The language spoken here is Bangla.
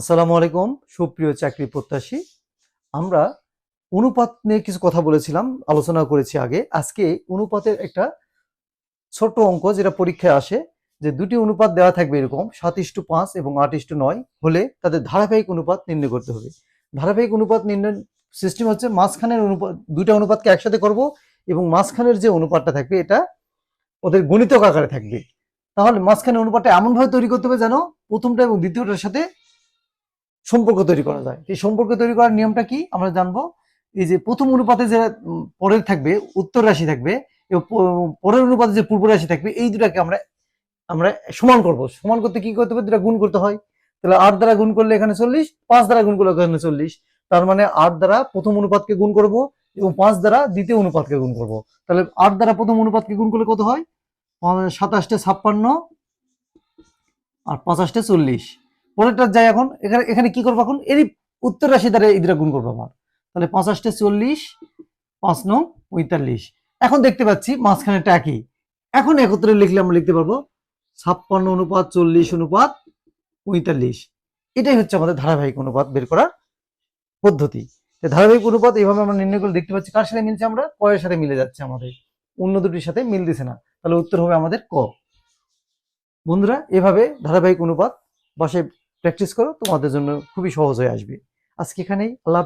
আসসালামু আলাইকুম, সুপ্রিয় চাকরি প্রত্যাশী। আমরা অনুপাত নিয়ে কিছু কথা বলেছিলাম, আলোচনা করেছি আগে। আজকে অনুপাতের একটা ছোট অঙ্ক যেটা পরীক্ষায় আসে, যে দুটি অনুপাত দেওয়া থাকবে এরকম সাত ইস্টু পাঁচ এবং আট ইস্টু নয়, হলে তাদের ধারাবাহিক অনুপাত নির্ণয় করতে হবে। ধারাবাহিক অনুপাত নির্ণয় সিস্টেম হচ্ছে মাঝখানের অনুপাত, দুইটা অনুপাতকে একসাথে করব এবং মাঝখানের যে অনুপাতটা থাকবে, এটা ওদের গণিতক আকারে থাকবে। তাহলে মাঝখানে অনুপাতটা এমনভাবে তৈরি করতে হবে যেন প্রথমটা এবং দ্বিতীয়টার সাথে সম্পর্ক তৈরি করা যায়। এই সম্পর্ক তৈরি করার নিয়মটা কি? আমরা জানব। এই যে প্রথম অনুপাতে যে পরের থাকবে, উত্তর রাশি থাকবে, এবং পরের অনুপাতে যে পূর্ব রাশি থাকবে, এই দুটাকে আমরা আমরা সমান করব। সমান করতে কি করতে হবে? দুটা গুণ করতে হয়। তাহলে আট দ্বারা গুণ করলে এখানে চল্লিশ, পাঁচ দ্বারা গুণ করলে এখানে চল্লিশ। তার মানে আট দ্বারা প্রথম অনুপাতকে গুণ করব, এবং পাঁচ দ্বারা দ্বিতীয় অনুপাতকে গুণ করব। তাহলে আট দ্বারা প্রথম অনুপাতকে গুণ করলে কত হয়? সাতাশটা ছাপ্পান্ন, আর পঁচাশটে চল্লিশ। পরেরটা যাই এখন, এখানে এখানে কি করব এখন? এরই উত্তর রাশি দ্বারা এই দুটা গুণ করব আমার। তাহলে পঁচাশটে চল্লিশ, পাঁচ নং পঁয়তাল্লিশ। এখন দেখতে পাচ্ছি মাঝখানেটা একই। এখন একত্রে লিখলে আমরা লিখতে পারব ছাপ্পান্ন অনুপাত, চল্লিশ অনুপাত, পঁয়তাল্লিশ। এটাই হচ্ছে আমাদের ধারাবাহিক অনুপাত বের করার পদ্ধতি। ধারাবাহিক অনুপাত এইভাবে আমরা নির্ণয় করে দেখতে পাচ্ছি কার সাথে মিলছে আমরা? কয়ের সাথে মিলে যাচ্ছে আমাদের। অন্য দুটির সাথে মিলতেছে না। তাহলে উত্তর হবে আমাদের ক। বন্ধুরা, এভাবে ধারাবাহিক অনুপাত বাসায় প্র্যাকটিস করো তোমাদের জন্য খুবই সহজ হয়ে আসবে আজকে এখানেই আল্লাহ।